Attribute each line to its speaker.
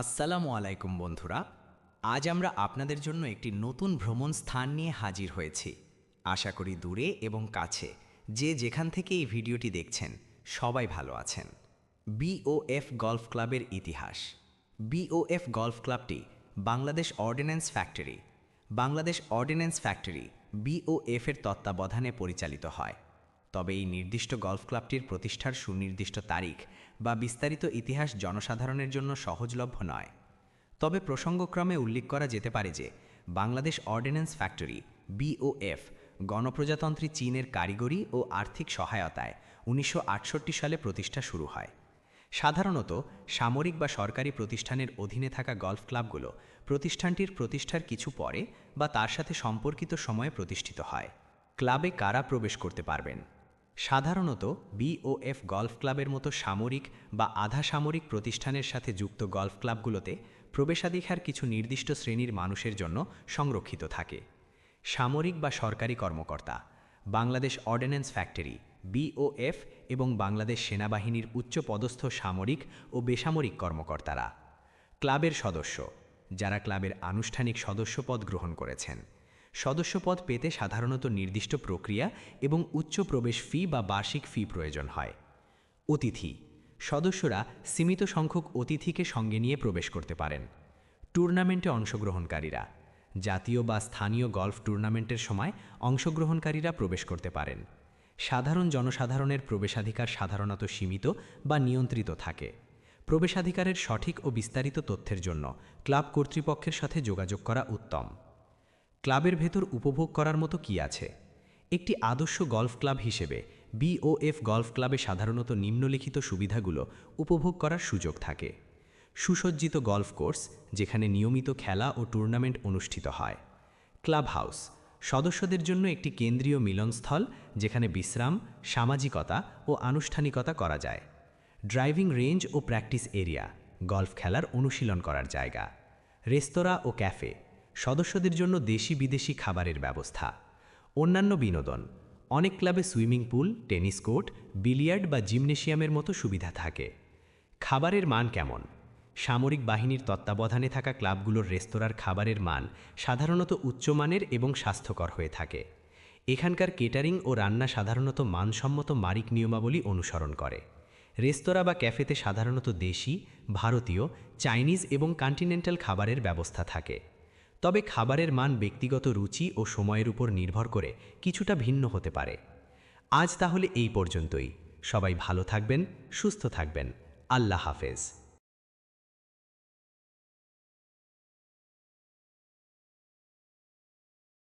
Speaker 1: আসসালামু আলাইকুম বন্ধুরা। আজ আমরা আপনাদের জন্য একটি নতুন ভ্রমণ স্থান নিয়ে হাজির হয়েছি। আশা করি দূরে এবং কাছে যে যেখান থেকে এই ভিডিওটি দেখছেন সবাই ভালো আছেন। বিওএফ গলফ ক্লাবের ইতিহাস। বিওএফ গলফ ক্লাবটি Bangladesh ordnance factory Bangladesh ordnance factory BOF এর তত্ত্বাবধানে পরিচালিত হয়। তবে এই নির্দিষ্ট গলফ ক্লাবটির প্রতিষ্ঠার সুনির্দিষ্ট তারিখ বা বিস্তারিত ইতিহাস জনসাধারণের জন্য সহজলভ্য নয়। তবে প্রসঙ্গক্রমে উল্লেখ করা যেতে পারে যে, বাংলাদেশ অর্ডিন্যান্স ফ্যাক্টরি বিওএফ গণপ্রজাতন্ত্রী চীনের কারিগরি ও আর্থিক সহায়তায় উনিশশো আটষট্টি সালে প্রতিষ্ঠা শুরু হয়। সাধারণত, সামরিক বা সরকারি প্রতিষ্ঠানের অধীনে থাকা গলফ ক্লাবগুলো প্রতিষ্ঠানটির প্রতিষ্ঠার কিছু পরে বা তার সাথে সম্পর্কিত সময়ে প্রতিষ্ঠিত হয়। ক্লাবে কারা প্রবেশ করতে পারবেন? সাধারণত বিওএফ গলফ ক্লাবের মতো সামরিক বা আধা সামরিক প্রতিষ্ঠানের সাথে যুক্ত গলফ ক্লাবগুলোতে প্রবেশাধিকার কিছু নির্দিষ্ট শ্রেণির মানুষের জন্য সংরক্ষিত থাকে। সামরিক বা সরকারি কর্মকর্তা, বাংলাদেশ অর্ডিন্যান্স ফ্যাক্টরি বিওএফ এবং বাংলাদেশ সেনাবাহিনীর উচ্চপদস্থ সামরিক ও বেসামরিক কর্মকর্তারা। ক্লাবের সদস্য, যারা ক্লাবের আনুষ্ঠানিক সদস্যপদ গ্রহণ করেছেন। সদস্যপদ পেতে সাধারণত নির্দিষ্ট প্রক্রিয়া এবং উচ্চ প্রবেশ ফি বা বার্ষিক ফি প্রয়োজন হয়। অতিথি সদস্যরা সীমিত সংখ্যক অতিথিকে সঙ্গে নিয়ে প্রবেশ করতে পারেন। টুর্নামেন্টে অংশগ্রহণকারীরা জাতীয় বা স্থানীয় গলফ টুর্নামেন্টের সময় অংশগ্রহণকারীরা প্রবেশ করতে পারেন। সাধারণ জনসাধারণের প্রবেশাধিকার সাধারণত সীমিত বা নিয়ন্ত্রিত থাকে। প্রবেশাধিকারের সঠিক ও বিস্তারিত তথ্যের জন্য ক্লাব কর্তৃপক্ষের সাথে যোগাযোগ করা উত্তম। ক্লাবের ভেতর উপভোগ করার মতো কি আছে? একটি আদর্শ গলফ ক্লাব হিসেবে বিওএফ গলফ ক্লাবে সাধারণত নিম্নলিখিত সুবিধাগুলো উপভোগ করার সুযোগ থাকে। সুসজ্জিত গলফ কোর্স, যেখানে নিয়মিত খেলা ও টুর্নামেন্ট অনুষ্ঠিত হয়। ক্লাব হাউস সদস্যদের জন্য একটি কেন্দ্রীয় মিলনস্থল, যেখানে বিশ্রাম, সামাজিকতা ও আনুষ্ঠানিকতা করা যায়। ড্রাইভিং রেঞ্জ ও প্র্যাকটিস এরিয়া, গলফ খেলার অনুশীলন করার জায়গা। রেস্তোরাঁ ও ক্যাফে সদস্যদের জন্য দেশি বিদেশি খাবারের ব্যবস্থা। অন্যান্য বিনোদন, অনেক ক্লাবে swimming pool, tennis court, billiard বা জিমনেশিয়ামের মতো সুবিধা থাকে। খাবারের মান কেমন? সামরিক বাহিনীর তত্ত্বাবধানে থাকা ক্লাবগুলোর রেস্তোরাঁর খাবারের মান সাধারণত উচ্চমানের এবং স্বাস্থ্যকর হয়ে থাকে। এখানকার কেটারিং ও রান্না সাধারণত মানসম্মত মারিক নিয়মাবলী অনুসরণ করে। রেস্তোরাঁ বা ক্যাফেতে সাধারণত দেশি, ভারতীয়, চাইনিজ এবং কন্টিনেন্টাল খাবারের ব্যবস্থা থাকে। তবে খাবারের মান ব্যক্তিগত রুচি ও সময়ের উপর নির্ভর করে কিছুটা ভিন্ন হতে পারে। আজ তাহলে এই পর্যন্তই। সবাই ভালো থাকবেন, সুস্থ থাকবেন। আল্লাহ হাফেজ।